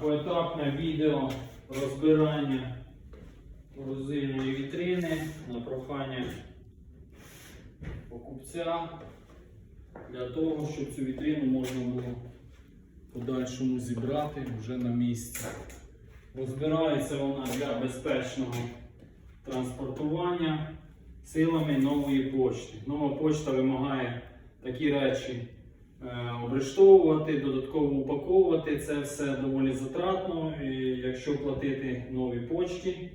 поетапне відео розбирання корозивної вітрини на прохання покупця для того, щоб цю вітрину можна було подальшому зібрати вже на місці. Розбирається вона для безпечного транспортування силами нової почти. Нова почта вимагає такі речі обрештовувати, додатково упаковувати. Це все доволі затратно. І якщо платити новій почті, е,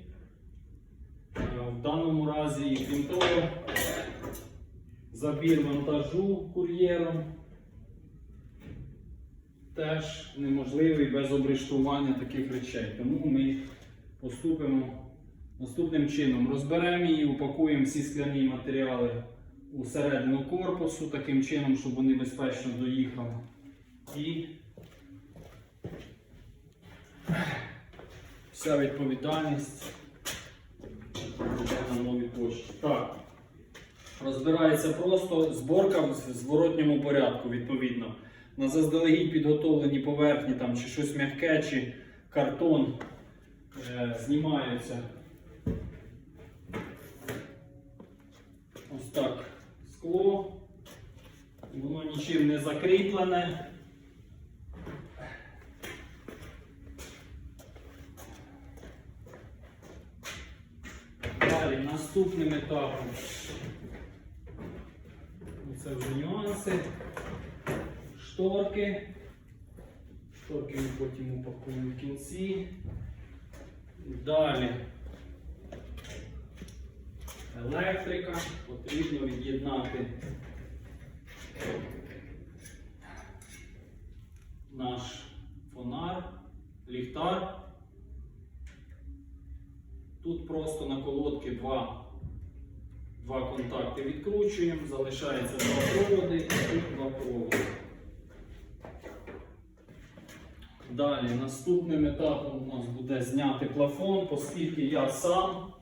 в даному разі, і крім того, забір вантажу кур'єром теж неможливий без обрештування таких речей. Тому ми поступимо наступним чином. Розберемо її, упакуємо всі скляні матеріали у середину корпусу, таким чином, щоб вони безпечно доїхали. І вся відповідальність буде на новій пошті. Так. Розбирається просто зборка в зворотньому порядку, відповідно. На заздалегідь підготовлені поверхні там, чи щось м'яке, чи картон е, знімаються. Ось так скло. Воно нічим не закріплене. Далі наступним етапом. Це вже нюанси. Шторки. Шторки ми потім упакуємо в кінці. Далі. Електрика. Потрібно від'єднати наш фонар, ліхтар. Тут просто на колодки два Два контакти відкручуємо, залишається два проводи і тут два проводи. Далі наступним етапом у нас буде зняти плафон, оскільки я сам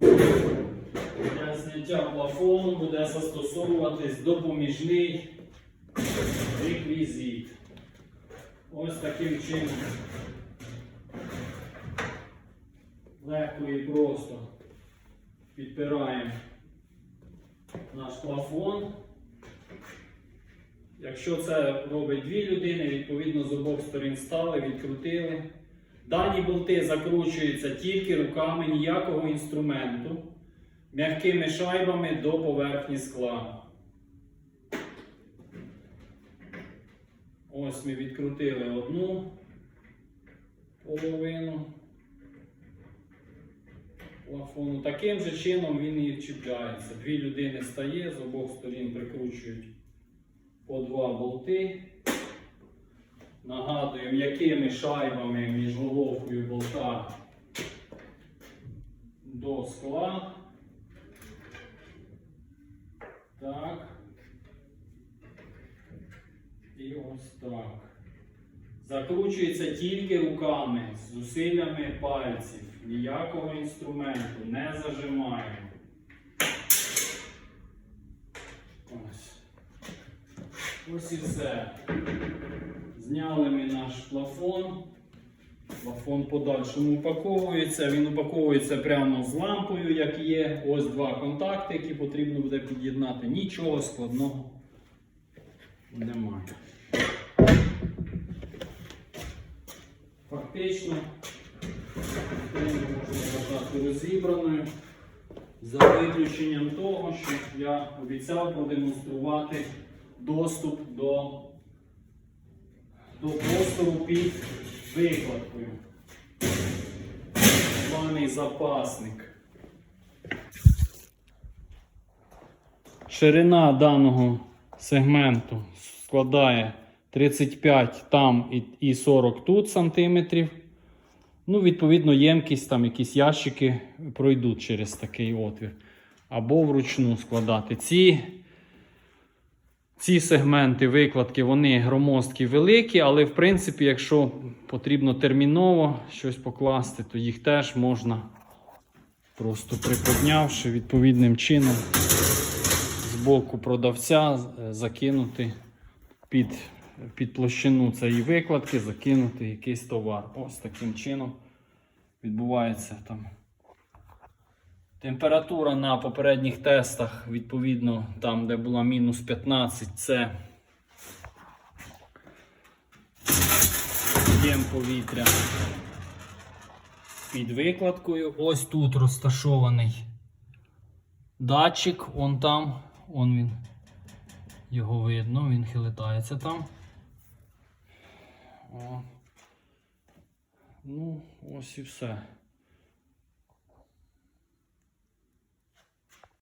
для зняття плафону буде застосовуватись допоміжний реквізит. Ось таким чином. легко і просто підпираємо наш плафон. Якщо це робить дві людини, відповідно з обох сторін стали, відкрутили. Дані болти закручуються тільки руками ніякого інструменту, м'якими шайбами до поверхні скла. Ось ми відкрутили одну половину плафону. Таким же чином він і вчіпляється. Дві людини стає, з обох сторін прикручують по два болти. Нагадую, м'якими шайбами між головкою болта до скла. Так. І ось так. Закручується тільки руками, зусиллями пальців. Ніякого інструменту не зажимаємо. Ось. Ось і все. Зняли ми наш плафон. Плафон подальшому упаковується. Він упаковується прямо з лампою, як є. Ось два контакти, які потрібно буде під'єднати. Нічого складного немає. Фактично, можна вважати розібраною за виключенням того, що я обіцяв продемонструвати доступ до, до простору під викладкою. Званий запасник. Ширина даного сегменту складає 35 там і- і 40 тут сантиметрів. Ну, відповідно, ємкість, там якісь ящики пройдуть через такий отвір. Або вручну складати. Ці, ці сегменти викладки, вони громоздкі великі, але в принципі, якщо потрібно терміново щось покласти, то їх теж можна, просто приподнявши відповідним чином з боку продавця, е, закинути під, під площину цієї викладки закинути якийсь товар. Ось таким чином відбувається там. Температура на попередніх тестах, відповідно, там, де була мінус 15, це об'єм повітря під викладкою. Ось тут розташований датчик, он там, он він. Його видно, він хилитається там. Ну, ось і все.